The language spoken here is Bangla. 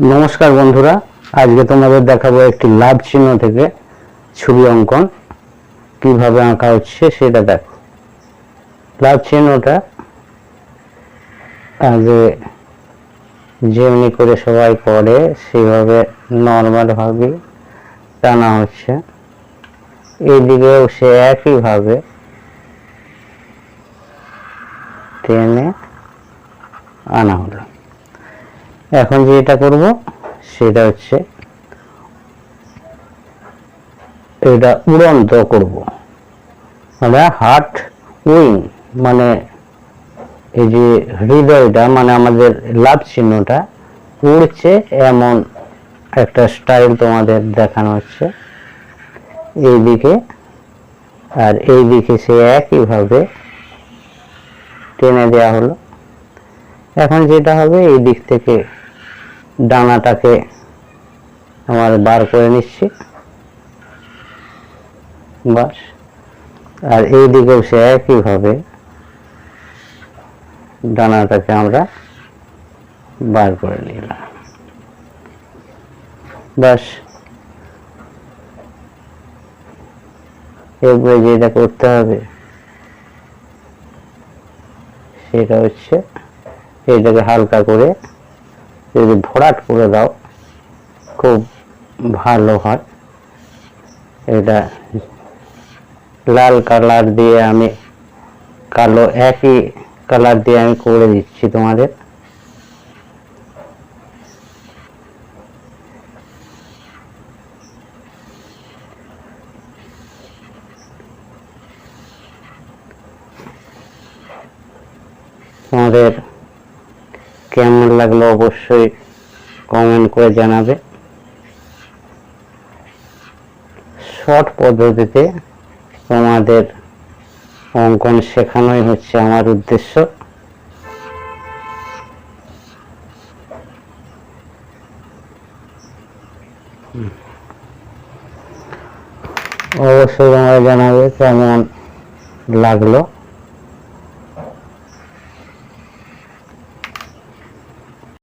নমস্কার বন্ধুরা, আজকে তোমাদের দেখাবো একটি লাভ চিহ্ন থেকে ছবি অঙ্কন। কীভাবে আঁকা হচ্ছে সেটা দেখো। লাভ চিহ্নটা আগে যেমনি করে সবাই করে, সেভাবে নর্মাল ভাবে টানা হচ্ছে। এইদিকেও সে একইভাবে টেনে আনা হলো। এখন যেটা করব, সেটা হচ্ছে এটা উড়ন্ত করব। মানে হার্ট উইং মানে এই যে হৃদয়টা মানে আমাদের লাভ চিহ্নটা উড়ছে এমন একটা স্টাইল তোমাদের দেখানো হচ্ছে। এইদিকে আর এই দিকে সে একইভাবে টেনে দেওয়া হলো। এখন যেটা হবে এই দিক থেকে ডানাটাকে আমার বার করে নিচ্ছি। বাস। আর এই দিকেও সে একইভাবে ডানাটাকে আমরা বার করে নিলাম। বাস। এরপরে যেটা করতে হবে, সেটা হচ্ছে এইটাকে হালকা করে যদি ভরাট করে দাও, খুব ভালো হয়। এটা লাল কালার দিয়ে আমি, কালো একই কালার দিয়ে আমি করে দিচ্ছি তোমাদের। তোমাদের কেমন লাগল অবশ্যই কমেন্ট করে জানাবে। শর্ট পদ্ধতিতে তোমাদের অঙ্কন শেখানোই হচ্ছে আমার উদ্দেশ্য। অবশ্যই তোমরা জানাবে কেমন লাগল।